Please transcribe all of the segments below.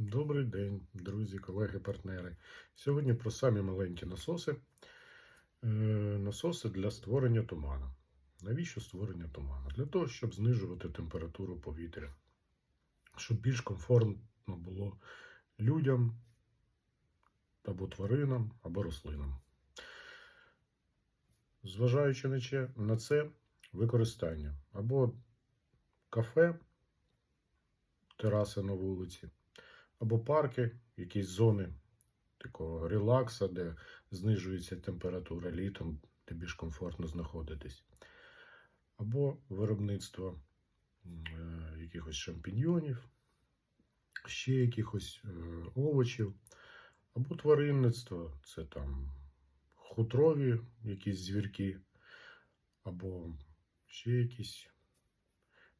Добрий день, друзі, колеги, партнери. Сьогодні про самі маленькі насоси. Е, Насоси для створення туману. Навіщо створення туману? Для того, щоб знижувати температуру повітря, щоб більш комфортно було людям або тваринам, або рослинам. Зважаючи на це використання або кафе, тераси на вулиці, або парки, якісь зони такого релакса, де знижується температура літом, де більш комфортно знаходитись, або виробництво е, якихось шампіньйонів, ще якихось е, овочів, або тваринництво, це там хутрові якісь звірки, або ще якісь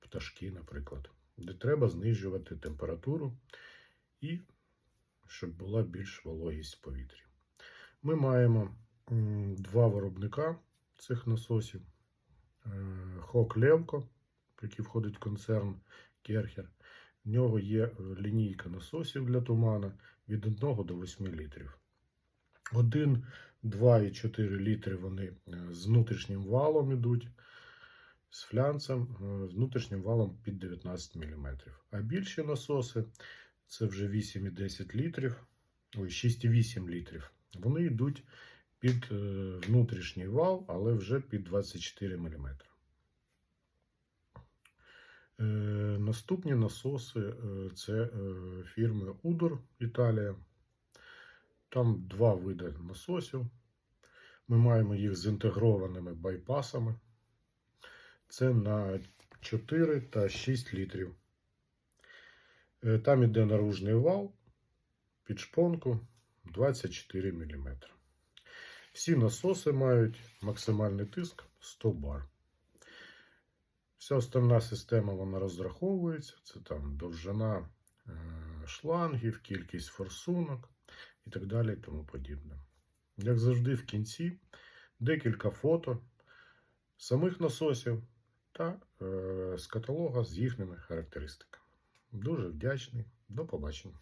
пташки, наприклад, де треба знижувати температуру і щоб була більш вологість в повітрі. Ми маємо два виробника цих насосів: Хок Левко, який входить в концерн Керхер. В нього є е, лінійка насосів для тумана від 1 до 8 літрів. 1, 2 і 4 літри вони е, з внутрішнім валом йдуть, з флянцем, е, з внутрішнім валом під 19 мм. А більші насоси це вже 8 і 10 літрів, ой, 6,8 літрів. Вони йдуть під е, внутрішній вал, але вже під 24 мм. Е, наступні насоси е, це фірми Удор Італія. Там два види насосів. Ми маємо їх з інтегрованими байпасами. Це на 4 та 6 літрів. Е, Там іде наружний вал під шпонку 24 мм. Всі насоси мають максимальний тиск 100 бар. Вся остальна система вона розраховується. Це там довжина е, шлангів, кількість форсунок і так далі. і тому подібне. Як завжди, в кінці декілька фото самих насосів та е, з каталога з їхніми характеристиками. Дуже вдячний. До побачення.